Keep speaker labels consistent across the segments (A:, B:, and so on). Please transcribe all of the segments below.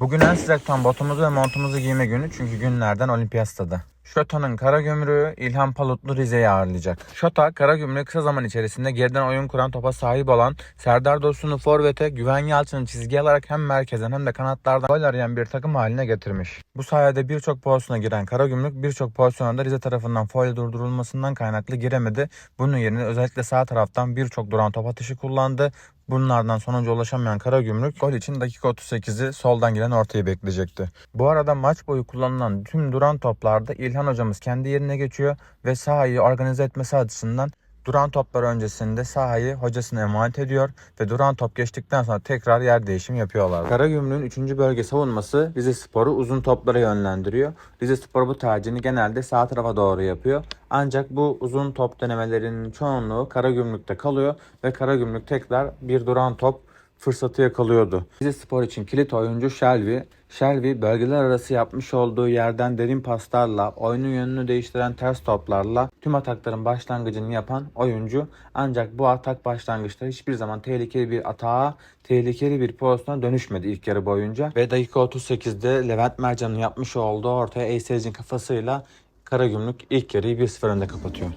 A: Bugün en sıcak tutan botumuzu ve montumuzu giyme günü çünkü günlerden olimpiyat stadı. Şota'nın Karagümrüğü İlhan Palutlu Rize'yi ağırlayacak. Şota, Karagümrük kısa zaman içerisinde geriden oyun kuran topa sahip olan Serdar Dursun'u forvete, Güven Yalçın'ı çizgi alarak hem merkezden hem de kanatlardan gol arayan bir takım haline getirmiş. Bu sayede birçok pozisyona giren Karagümrük birçok pozisyona da Rize tarafından foil durdurulmasından kaynaklı giremedi. Bunun yerine özellikle sağ taraftan birçok duran top atışı kullandı. Bunlardan sonuca ulaşamayan Karagümrük gol için dakika 38'i soldan giren ortayı bekleyecekti. Bu arada maç boyu kullanılan tüm duran toplarda İlhan hocamız kendi yerine geçiyor ve sahayı organize etmesi açısından duran toplar öncesinde sahayı hocasına emanet ediyor ve duran top geçtikten sonra tekrar yer değişimi yapıyorlar. Karagümrük'ün 3. bölge savunması Rize Spor'u uzun toplara yönlendiriyor. Rize Spor bu tercihini genelde sağ tarafa doğru yapıyor. Ancak bu uzun top denemelerinin çoğunluğu Karagümrük'te kalıyor ve Karagümrük tekrar bir duran top fırsatı yakalıyordu. Rize Spor için kilit oyuncu Shelby. Shelby bölgeler arası yapmış olduğu yerden derin paslarla, oyunun yönünü değiştiren ters toplarla tüm atakların başlangıcını yapan oyuncu. Ancak bu atak başlangıçta hiçbir zaman tehlikeli bir atağa, tehlikeli bir pozisyona dönüşmedi ilk yarı boyunca. Ve dakika 38'de Levent Mercan'ın yapmış olduğu ortaya Eysez'in kafasıyla Karagümrük ilk yarıyı 1-0 önde kapatıyor.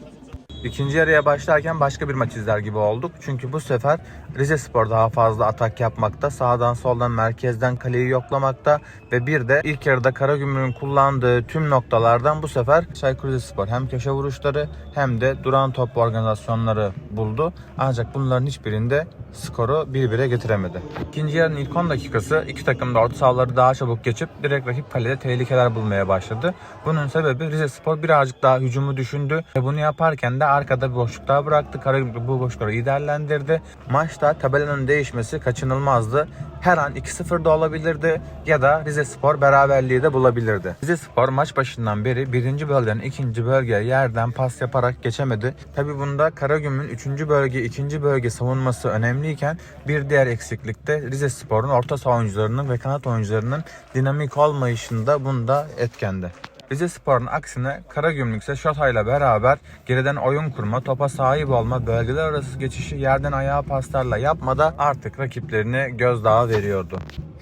A: İkinci yarıya başlarken başka bir maç izler gibi olduk. Çünkü bu sefer Rize Spor daha fazla atak yapmakta. Sağdan soldan merkezden kaleyi yoklamakta. Ve bir de ilk yarıda Karagümrük'ün kullandığı tüm noktalardan bu sefer Çaykur Rizespor hem köşe vuruşları hem de duran top organizasyonları buldu. Ancak bunların hiçbirinde skoru bir bire getiremedi. İkinci yarının ilk 10 dakikası iki takım da orta sahaları daha çabuk geçip direkt rakip kalede tehlikeler bulmaya başladı. Bunun sebebi Rize Spor birazcık daha hücumu düşündü ve bunu yaparken de arkada bir boşluk daha bıraktı. Karagümrük bu boşlukları iyi değerlendirdi. Maçta tabelanın değişmesi kaçınılmazdı. Her an 2-0 da olabilirdi ya da Rize Spor beraberliği de bulabilirdi. Rize Spor maç başından beri birinci bölgeden ikinci bölgeye yerden pas yaparak geçemedi. Tabi bunda Karagümrük'ün üçüncü bölge, ikinci bölge savunması önemliyken bir diğer eksiklikte Rize Spor'un orta saha oyuncularının ve kanat oyuncularının dinamik olmayışında bunda etkendi. Rize Spor'un aksine Karagümrük ise Şota ile beraber geriden oyun kurma, topa sahip olma, bölgeler arası geçişi yerden ayağa paslarla yapmada artık rakiplerini gözdağı veriyordu.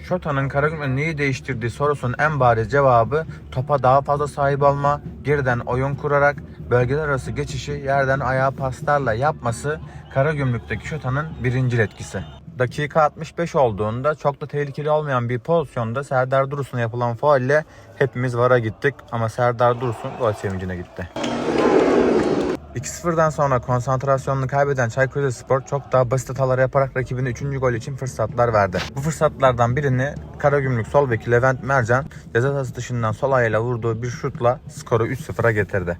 A: Şota'nın Karagümrük'ün neyi değiştirdiği sorusunun en bariz cevabı topa daha fazla sahip olma, geriden oyun kurarak bölgeler arası geçişi yerden ayağa paslarla yapması Karagümrük'teki Şota'nın birincil etkisi. Dakika 65 olduğunda çok da tehlikeli olmayan bir pozisyonda Serdar Dursun'a yapılan faul ile hepimiz VAR'a gittik ama Serdar Dursun gol sevincine gitti. 2-0'dan sonra konsantrasyonunu kaybeden Çaykur Rizespor çok daha basit hatalar yaparak rakibine 3. gol için fırsatlar verdi. Bu fırsatlardan birini Karagümrük sol beki Levent Mercan ceza sahası dışından sol ayağıyla vurduğu bir şutla skoru 3-0'a getirdi.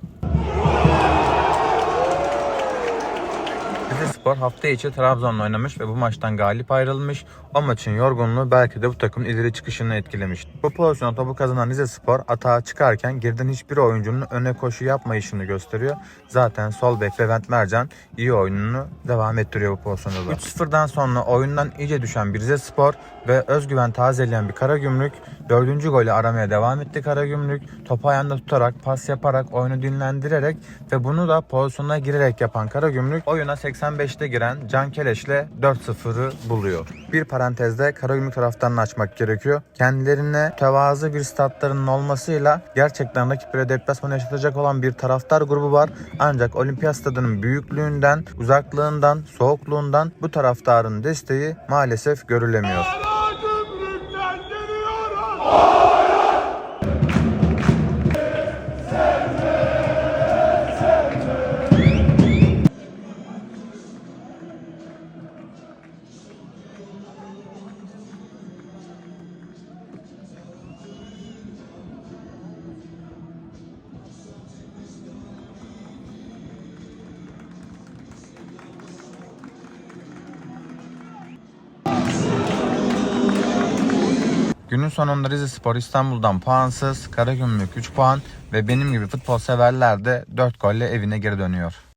A: Rizespor hafta içi Trabzon'la oynamış ve bu maçtan galip ayrılmış. O maçın yorgunluğu belki de bu takımın ileri çıkışını etkilemişti. Bu pozisyonu topu kazanan Rizespor atağa çıkarken geriden hiçbir oyuncunun öne koşu yapmayışını gösteriyor. Zaten sol bek Levent Mercan iyi oyununu devam ettiriyor bu pozisyonda da. 3-0'dan sonra oyundan iyice düşen bir Rizespor ve özgüven tazeleyen bir Karagümrük dördüncü golü aramaya devam etti Karagümrük. Topu ayağında tutarak, pas yaparak, oyunu dinlendirerek ve bunu da pozisyona girerek yapan Karagümrük oyuna 85'te giren Can Keleş'le 4-0'ı buluyor. Bir parantezde Karagümrük taraftarını açmak gerekiyor. Kendilerine tevazı bir statlarının olmasıyla gerçekten rakiplere deplasmanı yaşatacak olan bir taraftar grubu var. Ancak olimpiyat stadının büyüklüğünden, uzaklığından, soğukluğundan bu taraftarın desteği maalesef görülemiyor. Günün sonunda Rizespor İstanbul'dan puansız, Karagümrük 3 puan ve benim gibi futbol severler de 4 golle evine geri dönüyor.